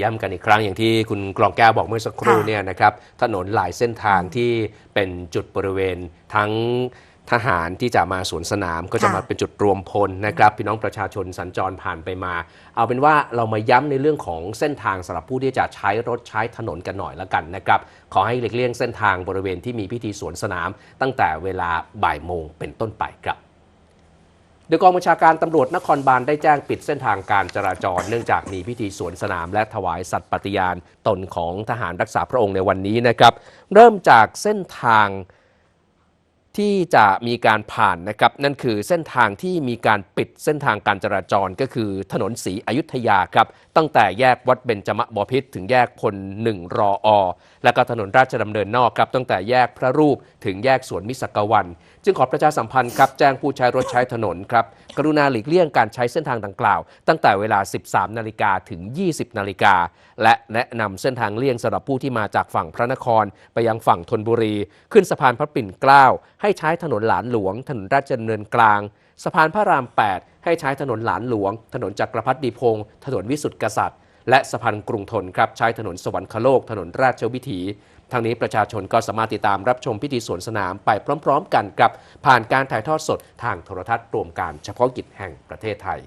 ย้ำกันอีกครั้งอย่างที่คุณกลองแก้วบอกเมื่อสักครู่ค่ะเนี่ยนะครับถนนหลายเส้นทางที่เป็นจุดบริเวณทั้งทหารที่จะมาสวนสนามก็จะค่ะมาเป็นจุดรวมพลนะครับ พี่น้องประชาชนสัญจรผ่านไปมา เอาเป็นว่าเรามาย้ำในเรื่องของเส้นทางสำหรับผู้ที่จะใช้รถใช้ถนนกันหน่อยละกันนะครับ ขอให้หลีกเลี่ยงเส้นทางบริเวณที่มีพิธีสวนสนาม ตั้งแต่เวลาบ่ายโมงเป็นต้นไปครับ โดยกองบัญชาการตำรวจนครบาลได้แจ้งปิดเส้นทางการจราจร เนื่องจากมีพิธีสวนสนามและถวายสัตย์ปฏิญาณตนของทหารรักษาพระองค์ในวันนี้นะครับ เริ่มจากเส้นทาง ที่จะมีการผ่านนะครับนั่นคือเส้นทางที่มีการปิดเส้นทางการจราจรก็คือถนนศรีอยุธยาครับตั้งแต่แยกวัดเบญจมบพิตรถึงแยกพลหนึ่งรออ และก็ถนนราชดำเนินนอกครับตั้งแต่แยกพระรูปถึงแยกสวนมิสกวัน จึงขอประชาสัมพันธ์ครับแจ้งผู้ใช้รถใช้ถนนครับกรุณาหลีกเลี่ยงการใช้เส้นทางดังกล่าว ตั้งแต่เวลา 13 นาฬิกาถึง 20 นาฬิกาและแนะนำเส้นทางเลี่ยงสำหรับผู้ที่มาจากฝั่งพระนคร ไปยังฝั่งธนบุรี ขึ้นสะพานพระปิ่นเกล้าให้ใช้ถนนหลานหลวง ถนนราชดำเนินกลาง สะพานพระราม 8 ให้ใช้ถนนหลานหลวง ถนนจักรพรรดิพงศ์ถนนวิสุทธิกษัตริย์ และสะพานกรุงทนครับใช้ถนนสวรรคโลก ถนนราชวิถีทางนี้ประชาชนก็สามารถติดตามรับชมพิธีสวนสนามไปพร้อม ๆ กันกับ ผ่านการถ่ายทอดสดทางโทรทัศน์รวมการเฉพาะกิจแห่งประเทศไทย